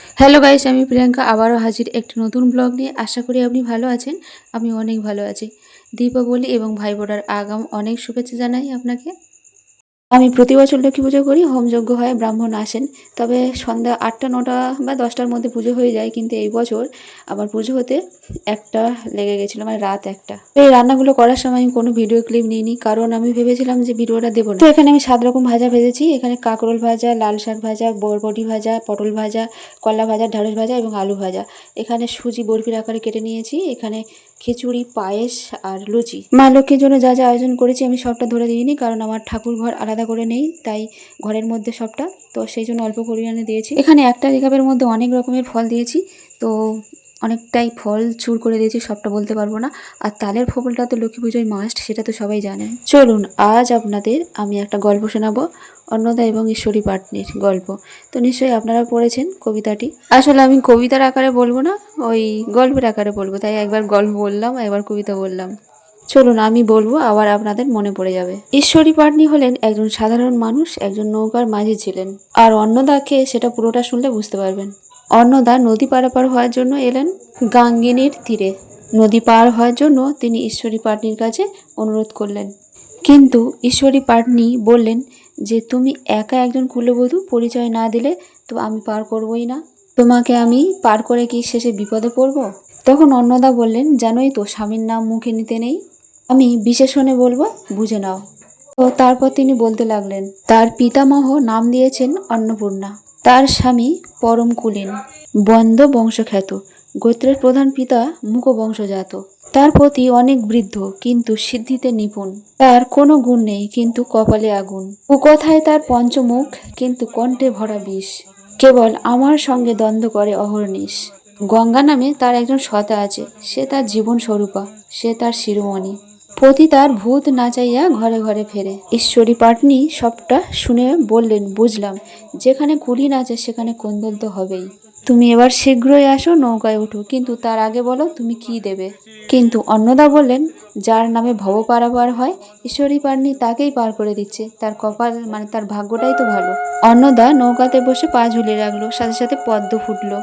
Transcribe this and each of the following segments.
Hello guys, আমি প্রিয়াঙ্কা আবারও হাজির একটি নতুন ব্লগ নিয়ে। আশা করি আপনি ভালো আছেন আমি অনেক ভালো আছি। দীপাবলি এবং ভাই ফোঁটার আগাম অনেক শুভেচ্ছা জানাই আপনাকে। আমি প্রতি বছর লক্ষ্মী পুজো করি, হোমযজ্ঞ হয়, ব্রাহ্মণ আসেন। তবে সন্ধ্যা আটটা, নটা বা দশটার মধ্যে পুজো হয়ে যায়, কিন্তু এই বছর আবার পুজো হতে একটা লেগে গেছিল মানে রাত একটা। এই রান্নাগুলো করার সময় আমি কোনো ভিডিও ক্লিপ নিইনি, কারণ আমি ভেবেছিলাম যে ভিডিওটা দেবো না। তো এখানে আমি সাত রকম ভাজা ভেজেছি, এখানে কাঁকরোল ভাজা, লাল শাক ভাজা, বরবটি ভাজা, পটল ভাজা, কলা ভাজা ঢ্যাঁড়স ভাজা এবং আলু ভাজা। এখানে সুজি, বরফির আকারে কেটে নিয়েছি, এখানে খিচুড়ি, পায়েস আর লুচি। মা লক্ষ্মীর জন্য যা যা আয়োজন করেছি আমি সবটা ধরে দিইনি, কারণ আমার ঠাকুর ঘর আলাদা করে নেই, তাই ঘরের মধ্যে সবটা। তো সেই জন্য অল্প পরিমাণে দিয়েছি। এখানে একটা রেখাপের মধ্যে অনেক রকমের ফল দিয়েছি। তো অনেকটাই ফল চুর করে দিয়েছি, সবটা বলতে পারব না। আর তালের ফলটা তো লক্ষ্মী পুজোয় মাস্ট সেটা তো সবাই জানে। চলুন, আজ আপনাদের আমি একটা গল্প শোনাবো, অন্নদা এবং ঈশ্বরী পাটনির গল্প। তো নিশ্চয়ই আপনারা পড়েছেন কবিতাটি। আসলে আমি কবিতার আকারে বলব না, ওই গল্পের আকারে বলব। তাই একবার গল্প বললাম, একবার কবিতা বললাম। চলুন, আমি বলব, আবার আপনাদের মনে পড়ে যাবে। ঈশ্বরী পাটনি হলেন একজন সাধারণ মানুষ, একজন নৌকার মাঝি ছিলেন। আর অন্নদাকে সেটা পুরোটা শুনলে বুঝতে পারবেন। অন্নদা নদী পারাপার হওয়ার জন্য এলেন গাঙ্গিনীর তীরে। নদী পার হওয়ার জন্য তিনি ঈশ্বরী পাটনির কাছে অনুরোধ করলেন। কিন্তু ঈশ্বরী পাটনি বললেন যে, তুমি একা একজন কুলবধূ, পরিচয় না দিলে তো আমি পার করবই না। তোমাকে আমি পার করে কি শেষে বিপদে পড়ব? তখন অন্নদা বললেন, জানোই তো, স্বামীর নাম মুখে নিতে নেই। আমি বিশেষণে বলব, বুঝে নাও। তো তারপর তিনি বলতে লাগলেন, তার পিতামহ নাম দিয়েছেন অন্নপূর্ণা। তার স্বামী পরম কুলীন বন্দ বংশখ্যাত, গোত্রের প্রধান পিতা মুখ বংশজাত তার প্রতি অনেক বৃদ্ধ, কিন্তু সিদ্ধিতে নিপুণ। তার কোনো গুণ নেই, কিন্তু কপালে আগুন। কুকথায় তার পঞ্চমুখ, কিন্তু কণ্ঠে ভরা বিষ। কেবল আমার সঙ্গে দ্বন্দ্ব করে অহর্নিশ গঙ্গা নামে তার একজন সতা আছে, সে তার জীবন স্বরূপা সে তার শিরোমণি। পতি তার ভূত নাচাইয়া ঘরে ঘরে ফেরে। ঈশ্বরী পাটনি সবটা শুনে বললেন, বুঝলাম, যেখানে কুলি নাচে সেখানে কোন্দল তো হবেই। তুমি এবার শীঘ্রই আসো, নৌকায় উঠো, কিন্তু তার আগে বলো তুমি কি দেবে? কিন্তু অন্নদা বললেন, যার নামে ভব পারাপার হয়, ঈশ্বরী পারনি তাকেই পার করে দিচ্ছে। তার কপাল মানে তার ভাগ্যটাই তো ভালো। অন্নদা নৌকাতে বসে পা ঝুলিয়ে রাখল, সাথে সাথে পদ্ম ফুটলো।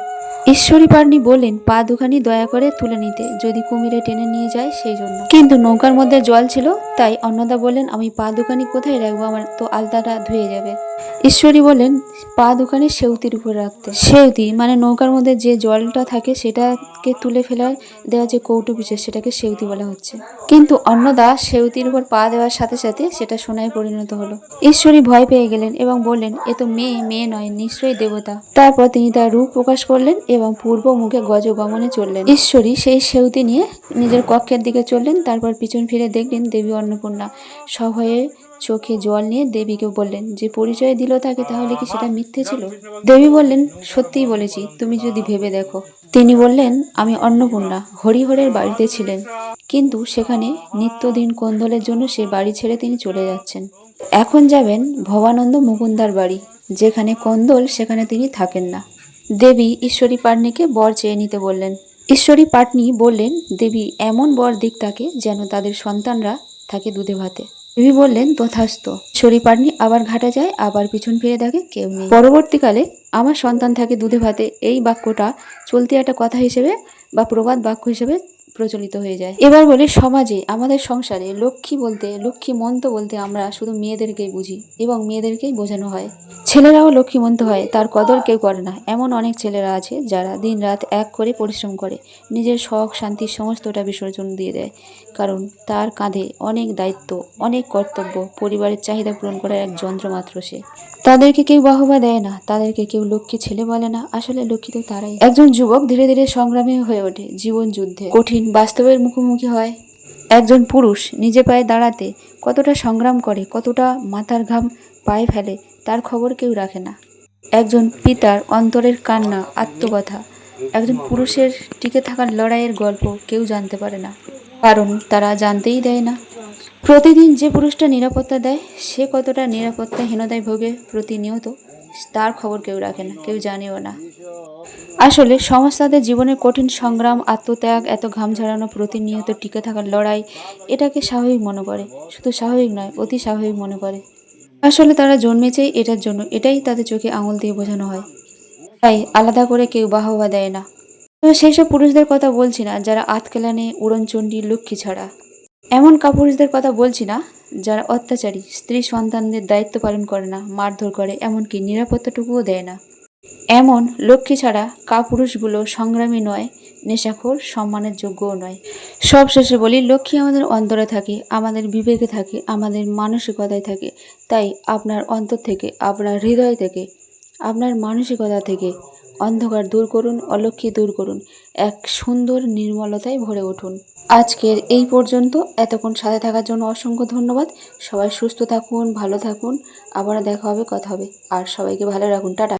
ঈশ্বরী পারনি বললেন, পা দুখানি দয়া করে তুলে নিতে, যদি কুমিরে টেনে নিয়ে যায় সেই জন্য কিন্তু নৌকার মধ্যে জল ছিল, তাই অন্নদা বললেন, আমি পা দুখানি কোথায় রাখব? আমার তো আলতাটা ধুয়ে যাবে। ঈশ্বরী বললেন, পা দোকানে সেউতির উপর রাখতে। সেউতি মানে নৌকার মধ্যে যে জলটা থাকে, সেটাকে তুলে ফেলার দেওয়া যে কৌটো বিশেষ সেটাকে সেউতি বলা হচ্ছে। কিন্তু অন্নদা সেউতির উপর পা দেওয়ার সাথে সাথে সেটা সোনায় পরিণত হলো। ঈশ্বরী ভয় পেয়ে গেলেন এবং বললেন, এ তো মেয়ে মেয়ে নয়, নিশ্চয়ই দেবতা। তারপর তিনি তার রূপ প্রকাশ করলেন এবং পূর্ব মুখে গজ গমনে চললেন। ঈশ্বরী সেই সেউতি নিয়ে নিজের কক্ষের দিকে চললেন, তারপর পিছন ফিরে দেখলেন দেবী অন্নপূর্ণা। সভয়ে চোখে জল নিয়ে দেবীকে বললেন, যে পরিচয় দিল তাকে তাহলে কি সেটা মিথ্যে ছিল? দেবী বললেন, সত্যিই বলেছি, তুমি যদি ভেবে দেখো। তিনি বললেন, আমি অন্নপূর্ণা, হরিহরের বাড়িতে ছিলেন। কিন্তু সেখানে নিত্যদিন কোন্দলের জন্য সে বাড়ি ছেড়ে তিনি চলে যাচ্ছেন। এখন যাবেন ভবানন্দ মুকুন্দার বাড়ি, যেখানে কন্দল সেখানে তিনি থাকেন না। দেবী ঈশ্বরী পাটনিকে বর চেয়ে নিতে বললেন। ঈশ্বরী পাটনি বললেন, দেবী, এমন বর দিক তাকে যেন তাদের সন্তানরা থাকে দুধে ভাতে। দেবী বললেন তথাস্ত ঈশ্বরী পাটনি আবার ঘাটা যায়, আবার পিছন ফিরে দেখে কেউ নেই। পরবর্তীকালে, আমার সন্তান থাকে দুধে ভাতে। এই বাক্যটা চলতি একটা কথা হিসেবে বা প্রবাদ বাক্য হিসেবে প্রচলিত হয়ে যায়। এবার বলি, সমাজে, আমাদের সংসারে লক্ষ্মী বলতে, লক্ষ্মী মন্ত বলতে আমরা শুধু মেয়েদেরকেই বুঝি এবং মেয়েদেরকেই বোঝানো হয়। ছেলেরাও লক্ষ্মীমন্ত হয়, তার কদর কেউ করে না। এমন অনেক ছেলেরা আছে যারা দিন রাত এক করে পরিশ্রম করে, নিজের শখ, শান্তি সমস্তটা বিসর্জন দিয়ে দেয়। কারণ তার কাঁধে অনেক দায়িত্ব, অনেক কর্তব্য, পরিবারের চাহিদা পূরণ করার এক যন্ত্র মাত্র সে। তাদেরকে কেউ বাহবা দেয় না, তাদেরকে কেউ লক্ষ্মী ছেলে বলে না। আসলে লক্ষ্মী তো তারাই। একজন যুবক ধীরে ধীরে সংগ্রামী হয়ে ওঠে, জীবন যুদ্ধে। কঠিন বাস্তবের মুখোমুখি হয়। একজন পুরুষ নিজে পায়ে দাঁড়াতে কতটা সংগ্রাম করে, কতটা মাথার ঘাম পায়ে ফেলে, তার খবর কেউ রাখে না। একজন পিতার অন্তরের কান্না, আত্মকথা, একজন পুরুষের টিকে থাকার লড়াইয়ের গল্প কেউ জানতে পারে না। কারণ তারা জানতেই দেয় না। প্রতিদিন যে পুরুষটা নিরাপত্তা দেয়, সে কতটা নিরাপত্তাহীনতায় ভোগে প্রতিনিয়ত। তার খবর কেউ রাখে না, কেউ জানেও না। আসলে, সমাজ তাদের জীবনের কঠিন সংগ্রাম, আত্মত্যাগ, এত ঘাম ঝরানো প্রতিনিয়ত টিকে থাকার লড়াই, এটাকে স্বাভাবিক মনে করে। শুধু স্বাভাবিক নয়, অতি স্বাভাবিক মনে করে। আসলে তারা জন্মেছেই এটার জন্য, এটাই তাদের চোখে আঙুল দিয়ে বোঝানো হয়। তাই আলাদা করে কেউ বাহবা দেয় না। তো সেই সব পুরুষদের কথা বলছি না, যারা আতকেলানে উড়নচণ্ডী লক্ষ্মী ছাড়া। এমন কাপুরুষদের কথা বলছি না যারা অত্যাচারী, স্ত্রী সন্তানদের দায়িত্ব পালন করে না, মারধর করে, এমনকি নিরাপত্তাটুকুও দেয় না। এমন লক্ষ্মী ছাড়া কাপুরুষগুলো সংগ্রামী নয়, নেশাখোর, সম্মানের যোগ্যও নয়। সব শেষে বলি, লক্ষ্মী আমাদের অন্তরে থাকে, আমাদের বিবেকে থাকে, আমাদের মানসিকতায় থাকে। তাই আপনার অন্তর থেকে, আপনার হৃদয় থেকে, আপনার মানসিকতা থেকে অন্ধকার দূর করুন, অলক্ষ্মী দূর করুন, এক সুন্দর নির্মলতায় ভরে উঠুন। আজকের এই পর্যন্ত, এতক্ষণ সাথে থাকার জন্য অসংখ্য ধন্যবাদ। সবাই সুস্থ থাকুন, ভালো থাকুন। আবার দেখা হবে, কথা হবে। আর সবাইকে ভালো রাখুন। টাটা।